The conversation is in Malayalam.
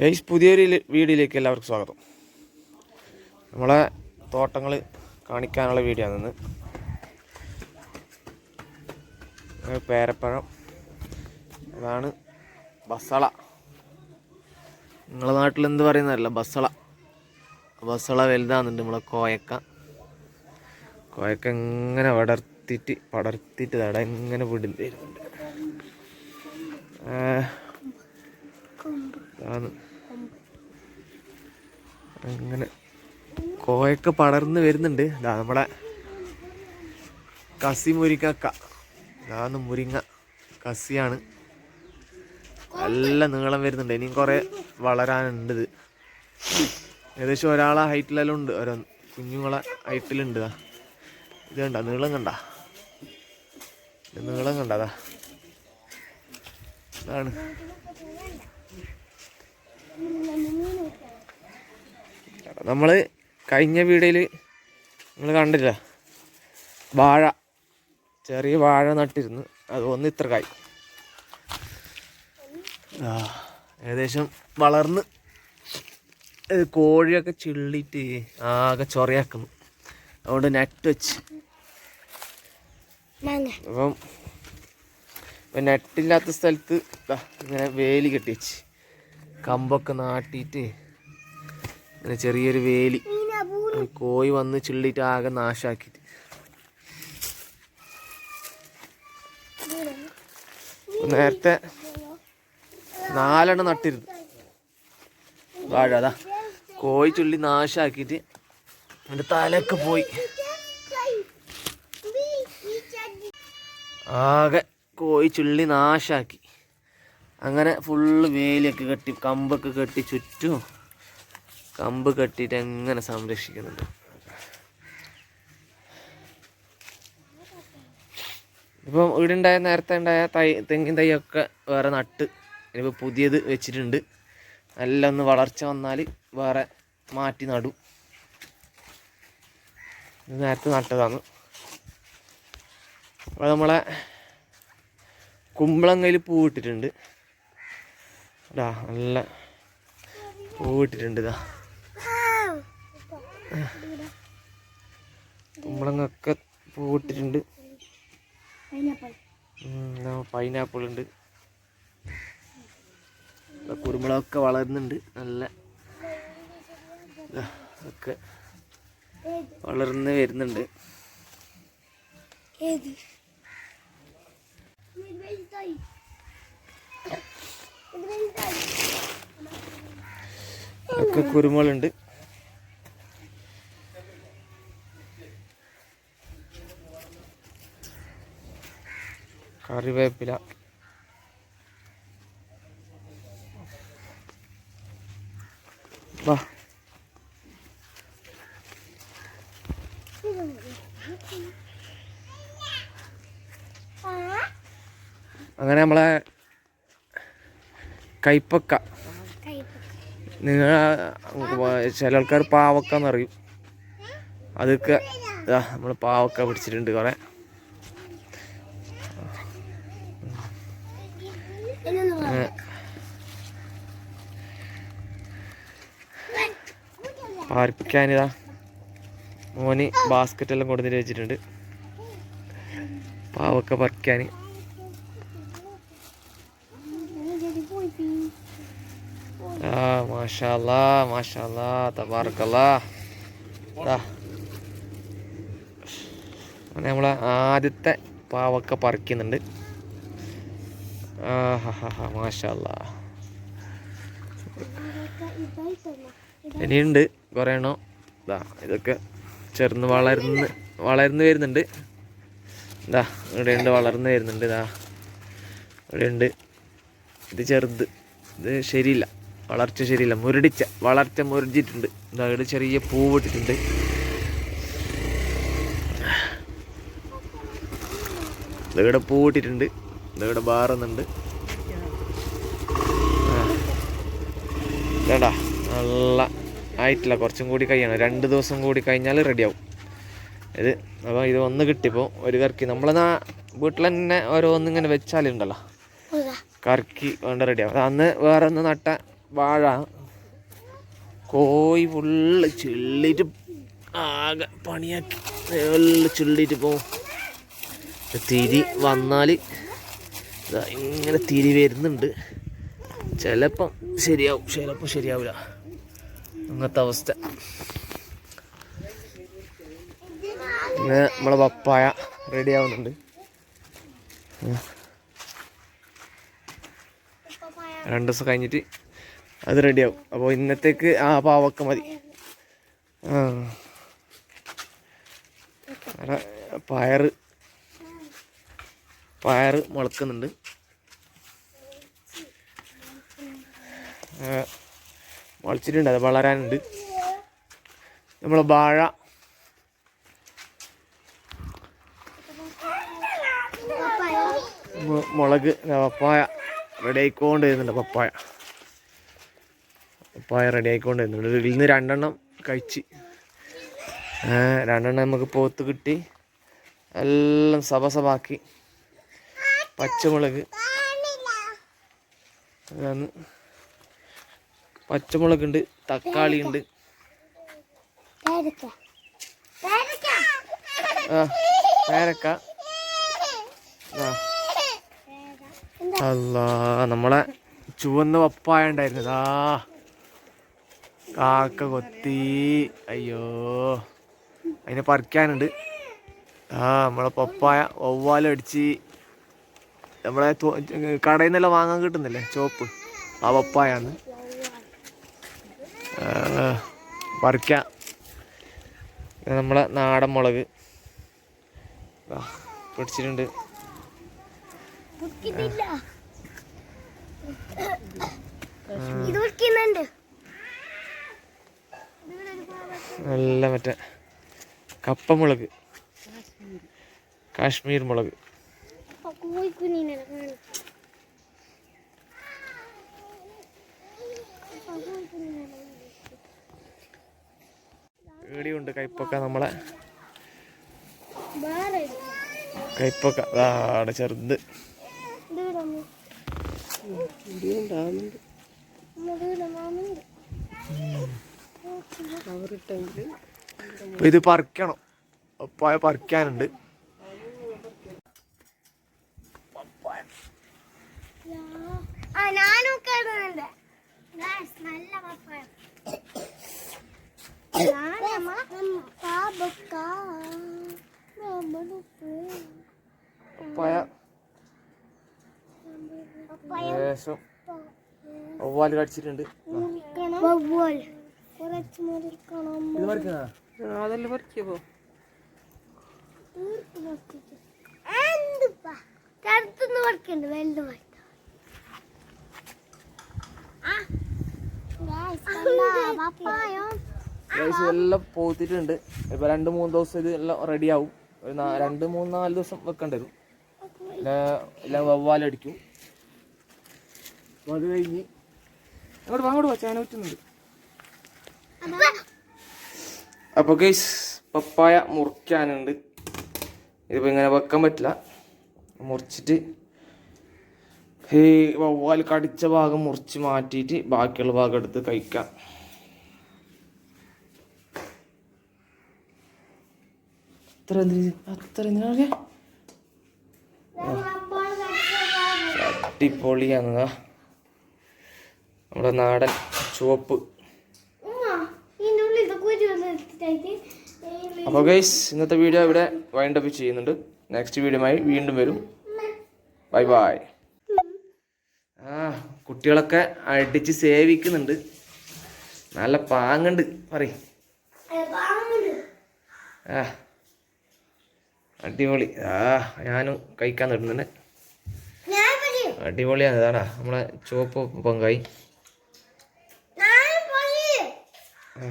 ഗൈസ് പുതിയൊരു വീഡിയോയിലേക്ക് എല്ലാവർക്കും സ്വാഗതം. നമ്മളെ തോട്ടങ്ങൾ കാണിക്കാനുള്ള വീഡിയോ ആണ് പേരപ്പഴം അതാണ് ബസള. നിങ്ങളെ നാട്ടിൽ എന്ത് പറയുന്നതല്ല ബസള. ബസള വലുതാകുന്നുണ്ട് നമ്മളെ കോയക്ക. കോയക്ക ഇങ്ങനെ വടർത്തിട്ട് പടർത്തിയിട്ട് തട ഇങ്ങനെ വിടും വരുന്നുണ്ട് ഇതാണ് അങ്ങനെ കോയൊക്കെ പടർന്ന് വരുന്നുണ്ട്. ഇതാ നമ്മുടെ കസി മുരിങ്ങക്ക. ഇതാണ് മുരിങ്ങ കസിയാണ്. നല്ല നീളം വരുന്നുണ്ട്. ഇനിയും കുറെ വളരാനുണ്ട് ഇത്. ഏകദേശം ഒരാളെ ഹൈറ്റിലെല്ലാം ഉണ്ട്. ഓരോ കുഞ്ഞുങ്ങളെ ഹൈറ്റിലുണ്ട്. ഇത് കണ്ട നീളം കണ്ട? നീളം കണ്ട അതാ ഇതാണ്. നമ്മൾ കഴിഞ്ഞ വീഡിയോയിൽ നിങ്ങൾ കണ്ടില്ല? വാഴ. ചെറിയ വാഴ നട്ടിരുന്നു. അത് ഒന്ന് ഇത്ര കായ് ഏകദേശം വളർന്ന് കോഴിയൊക്കെ ചിള്ളിട്ട് ആകെ ചൊറയാക്കുന്നു. അതുകൊണ്ട് നെറ്റ് വെച്ച്. അപ്പം ഇപ്പം നെറ്റില്ലാത്ത സ്ഥലത്ത് ഇങ്ങനെ വേലി കെട്ടി വെച്ച് കമ്പൊക്കെ നാട്ടിയിട്ട് ഇങ്ങനെ ചെറിയൊരു വേലി. കോയി വന്ന് ചിള്ളിട്ട് ആകെ നാശാക്കിയിട്ട്. നേരത്തെ നാലെണ്ണം നട്ടിരുന്നു. വാഴ അതാ. കോഴി ചുള്ളി നാശാക്കിയിട്ട് എന്റെ തലയൊക്കെ പോയി. ആകെ കോഴി ചുള്ളി നാശാക്കി. അങ്ങനെ ഫുള്ള് വേലിയൊക്കെ കെട്ടി കമ്പൊക്കെ കെട്ടി ചുറ്റും കമ്പ് കെട്ടിയിട്ട് എങ്ങനെ സംരക്ഷിക്കുന്നുണ്ട്? ഇപ്പം ഇവിടെ ഉണ്ടായ നേരത്തെ ഉണ്ടായ തൈ തെങ്ങിൻ തൈയൊക്കെ വേറെ നട്ട് ഇനിയിപ്പോൾ പുതിയത് വെച്ചിട്ടുണ്ട്. നല്ല ഒന്ന് വളർച്ച വന്നാൽ വേറെ മാറ്റി നടും. നേരത്തെ നട്ടതാണ്. അപ്പോൾ നമ്മളെ കുമ്പളങ്ങയിൽ പൂവിട്ടിട്ടുണ്ട് ഇതാ നല്ല പൂവിട്ടിട്ടുണ്ട് ഇതാ. കുമ്പളങ്ങൊക്കെ പൂവിട്ടിട്ടുണ്ട്. പൈനാപ്പിൾ. ഉണ്ട്. കുരുമുളകൊക്കെ വളരുന്നുണ്ട്. നല്ല ഒക്കെ വളർന്ന് വരുന്നുണ്ട്. ഒക്കെ കുരുമുളുണ്ട് കറിവേപ്പില. വാ. അങ്ങനെ നമ്മളെ കൈപ്പക്ക. നിങ്ങൾ ചില ആൾക്കാർ പാവക്ക എന്നറിയും അതൊക്കെ നമ്മൾ പാവക്ക പിടിച്ചിട്ടുണ്ട് കുറേ. പാർപ്പിക്കാനിതാ മോന് ബാസ്ക്കറ്റ് എല്ലാം കൊടുത്തിട്ട് വെച്ചിട്ടുണ്ട്. പാവൊക്കെ പറിക്കാൻ ആ മാഷാല്ലാ മാഷാല്ലാ തബാർക്കല്ലാ നമ്മളെ ആദ്യത്തെ പാവൊക്കെ പറിക്കുന്നുണ്ട് ആ ഹാ ഹാ മാഷാല്ലാ. ഇനിയുണ്ട്. കുറേ എണ്ണം. ഇതാ ഇതൊക്കെ ചെറുന്ന് വളർന്ന് വളർന്ന് വരുന്നുണ്ട്. ഇതാ ഇവിടെ ഉണ്ട് വളർന്ന് വരുന്നുണ്ട്. ഇതാ ഇവിടെ ഉണ്ട്. ഇത് ചെറുത്. ഇത് ശരിയില്ല. വളർച്ച ശരിയില്ല. മുരടിച്ച വളർച്ച മുരടിച്ചിട്ടുണ്ട്. ഇതാ ഇവിടെ ചെറിയ പൂവിട്ടിട്ടുണ്ട്. ഇവിടെ പൂവിട്ടിട്ടുണ്ട്. ഇവിടെ ബാറുന്നുണ്ട്. വേണ്ടാ നല്ല ആയിട്ടില്ല. കുറച്ചും കൂടി കഴിയണം. രണ്ട് ദിവസം കൂടി കഴിഞ്ഞാൽ റെഡിയാവും ഇത് അപ്പോൾ ഇത് ഒന്ന് കിട്ടിയപ്പോൾ ഒരു കറക്കി. നമ്മളെന്നാ വീട്ടിൽ തന്നെ ഓരോന്നിങ്ങനെ വെച്ചാലുണ്ടല്ലോ. കറക്കി വേണ്ട റെഡിയാവും അന്ന് വേറെ ഒന്ന് നട്ട വാഴ കോഴി ഫുള്ള് ചുള്ളിട്ട് ആകെ പണിയാക്കി. ഫുള്ള് ചുള്ളിട്ട് പോവും തിരി വന്നാൽ ഇങ്ങനെ തിരി വരുന്നുണ്ട്. ചിലപ്പം ശരിയാവും. ചിലപ്പോൾ ശരിയാവില്ല അങ്ങനത്തെ അവസ്ഥ. നമ്മളെ പപ്പായ റെഡി ആവുന്നുണ്ട്. രണ്ട് ദിവസം കഴിഞ്ഞിട്ട് അത് റെഡിയാവും അപ്പോൾ ഇന്നത്തേക്ക് ആ പാവക്ക മതി. ആ. പയർ പയറ്. മുളക്കുന്നുണ്ട്. മുളച്ചിട്ടുണ്ട് അത് വളരാനുണ്ട്. നമ്മളെ വാഴ. മുളക് പപ്പായ റെഡി ആയിക്കൊണ്ട് വരുന്നുണ്ട് പപ്പായ. പപ്പായ റെഡി ആയിക്കൊണ്ട് വരുന്നുണ്ട് ഇതിൽ നിന്ന് രണ്ടെണ്ണം കഴിച്ച്. രണ്ടെണ്ണം നമുക്ക് പോത്ത് കിട്ടി. എല്ലാം സഭസഭാക്കി പച്ചമുളക്. അതാണ്. പച്ചമുളകുണ്ട് തക്കാളി ഉണ്ട്. ആ പേരക്ക. ആ. അല്ലാ നമ്മളെ ചുവന്ന പപ്പായ ഉണ്ടായിരുന്നതാ കാക്ക കൊത്തി. അയ്യോ അതിനെ പറിക്കാനുണ്ട്. ആ നമ്മളെ പപ്പായ ഒവ്വാലടിച്ച് നമ്മളെ കടയിൽ നിന്നെല്ലാം വാങ്ങാൻ കിട്ടുന്നില്ലേ? ചോപ്പ്. ആ പപ്പായാന്ന് ഇത് നമ്മളെ നാടൻ മുളക്. പിടിച്ചിട്ടുണ്ട്. നല്ല മറ്റേ കപ്പമുളക് കാശ്മീർ മുളക്. കോഴിക്കുഞ്ഞിനെ കയ്പൊക്ക കൈപ്പൊക്ക നമ്മളെ. കയ്പൊക്ക അവിടെ ചെറുത്. ഇത് പറിക്കണം. പപ്പായ പറിക്കാനുണ്ട്. ഞാനും നല്ല പപ്പായ. ലേശം ഒവ്വാൽ കടിച്ചിട്ടുണ്ട്. അതെല്ലാം പറിക്കുമോ എന്തുപ്പാ കറുത്തുനിന്ന് പറിക്കണ്ട് വെള്ളം പറിക്കാം പപ്പായം ഗൈസ് ഇതെല്ലാം പോത്തിട്ടുണ്ട്. ഇപ്പൊ രണ്ട് മൂന്ന് ദിവസം ഇത് എല്ലാം റെഡി ആവും. ഒരു രണ്ട് മൂന്ന് നാല് ദിവസം വെക്കേണ്ടി വരും. എല്ലാം വവ്വാലടിക്കും. അത് കഴിഞ്ഞ് അങ്ങോട്ട് വാ, അങ്ങോട്ട് വച്ചാൻ പറ്റുന്നുണ്ട്. അപ്പൊ ഗൈസ് പപ്പായ മുറിക്കാനുണ്ട്. ഇതിപ്പോ ഇങ്ങനെ വെക്കാൻ പറ്റില്ല. മുറിച്ചിട്ട് ഈ വവ്വാൽ കടിച്ച ഭാഗം മുറിച്ച് മാറ്റിയിട്ട് ബാക്കിയുള്ള ഭാഗം എടുത്ത് കഴിക്കാം. അത്ര അത്ര എന്തിനാ നമ്മുടെ നാടൻ ചുവപ്പ്. അപ്പോൾ ഗൈസ് ഇന്നത്തെ വീഡിയോ ഇവിടെ വൈൻഡ് അപ്പ് ചെയ്യുന്നുണ്ട്. നെക്സ്റ്റ് വീഡിയോയുമായി വീണ്ടും വരും. ബൈ ബൈ ആ കുട്ടികളൊക്കെ അടിച്ച് സേവിക്കുന്നുണ്ട്. നല്ല പാങ്ങുണ്ട്. പറയും. ആ. അടിപൊളി. ആ ഞാനും കഴിക്കാൻ പറയും അടിപൊളിയാണ് ഇതാടാ നമ്മളെ ചുവപ്പ് പൊങ്കായി. ആ.